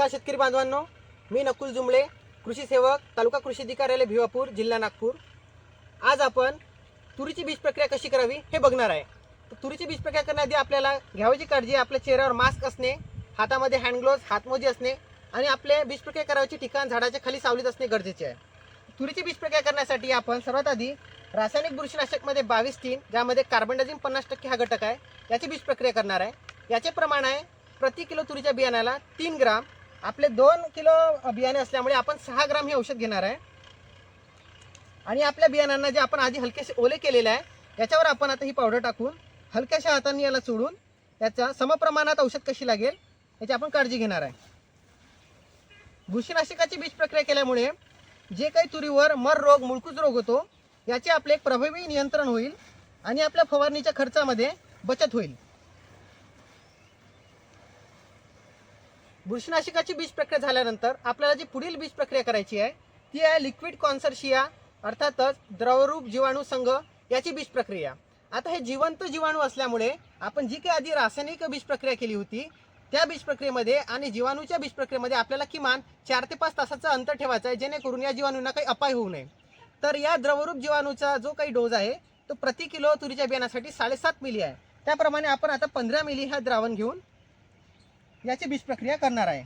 नमस्कार शेतकरी बांधवांनो. मी नकुल जुमळे कृषी सेवक तालुका कृषी अधिकार्यालय भिवापूर जिल्हा नागपूर. आज आपण तुरीची बीज प्रक्रिया कशी करावी हे बघणार आहे. तर तुरीची बीज प्रक्रिया करण्याआधी आपल्याला घ्यावयाची काळजी आपल्या चेहऱ्यावर मास्क असणे हातामध्ये हँडग्लोव्ज हातमोजे असणे आणि आपले बीज प्रक्रिया करावयाचे ठिकाण झाडाच्या खाली सावलीत असणे गरजेचे आहे. तुरीची बीज प्रक्रिया करण्यासाठी आपण सर्वात आधी रासायनिक बुरशीनाशकमध्ये बावीस तीन ज्यामध्ये कार्बनडाझिम पन्नास टक्के हा घटक आहे याची बीज प्रक्रिया करणार आहे. याचे प्रमाण आहे प्रति किलो तुरीच्या बियाण्याला तीन ग्राम आपले दोन किलो बियाणे असल्यामुळे आपण सहा ग्राम हे औषध घेणार आहे. आणि आपल्या बियाणांना जे आपण आधी हलकेसे ओले केलेले आहे याच्यावर आपण आता ही पावडर टाकून हलक्याशा हाताने याला चोडून याचा समप्रमाणात औषध कशी लागेल याची आपण काळजी घेणार आहे. बुरशीनाशकाची बीज प्रक्रिया केल्यामुळे जे काही तुरीवर मर रोग मुळकूज रोग होतो याचे आपले एक प्रभावी नियंत्रण होईल आणि आपल्या फवारणीच्या खर्चामध्ये बचत होईल. बुरशीनाशकाची बीज प्रक्रिया झाल्यानंतर आपल्याला जी पुढील बीज प्रक्रिया करायची आहे ती आहे लिक्विड कॉन्सर्शिया अर्थातच द्रवरूप जीवाणू संघ याची बीज प्रक्रिया. आता हे जिवंत जीवाणू असल्यामुळे आपण जी काही आधी रासायनिक बीज प्रक्रिया केली होती त्या बीज प्रक्रियेमध्ये आणि जीवाणूच्या बीज प्रक्रियेमध्ये आपल्याला किमान चार ते पाच तासाचं अंतर ठेवायचं आहे जेणेकरून या जीवाणूंना काही अपाय होऊ नये. तर या द्रवरूप जीवाणूचा जो काही डोस आहे तो प्रति किलो तुरीच्या बियाण्यासाठी साडेसात मिली आहे. त्याप्रमाणे आपण आता पंधरा मिली हा द्रावण घेऊन याची बीज प्रक्रिया करणार आहे.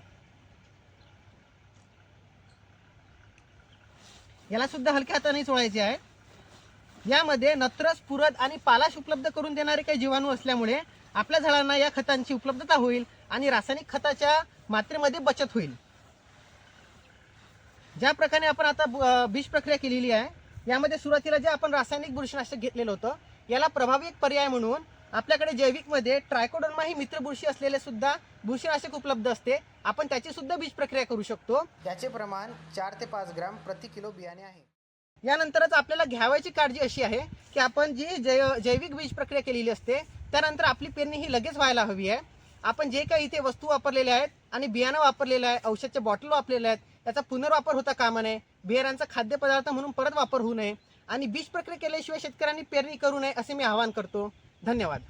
याला सुद्धा हलक्या हाताने चोळायचे आहे. यामध्ये नत्रस पुरद आणि पालाश उपलब्ध करून देणारे काही जीवाणू असल्यामुळे आपल्या झाडांना या खतांची उपलब्धता होईल आणि रासायनिक खताच्या मात्रेमध्ये बचत होईल. ज्या प्रकारे आपण आता बीज प्रक्रिया केलेली आहे यामध्ये सुरुवातीला जे आपण रासायनिक बुरशीनाशक घेतलेलं होतं याला प्रभावी एक पर्याय म्हणून आपल्याकडे जैविकमध्ये ट्रायकोडर्मा ही मित्र बुरशी असलेले सुद्धा बुरशीनाशक उपलब्ध असते. आपण त्याची सुद्धा बीज प्रक्रिया करू शकतो. त्याचे प्रमाण चार ते पाच ग्राम प्रति किलो बियाणे आहे. यानंतरच आपल्याला घ्यावायची काळजी अशी आहे की आपण जी जै- जैविक बीज प्रक्रिया केलेली असते त्यानंतर आपली पेरणी ही लगेच व्हायला हवी आहे. आपण जे काही इथे वस्तू वापरलेल्या आहेत आणि बियाणं वापरलेलं आहे औषधच्या बॉटल वापरलेल्या आहेत त्याचा पुनर्वापर होता कामा नये बियाणांचा खाद्यपदार्थ म्हणून परत वापर होऊ नये आणि बीज प्रक्रिया केल्याशिवाय शेतकऱ्यांनी पेरणी करू नये असे मी आवाहन करतो. धन्यवाद.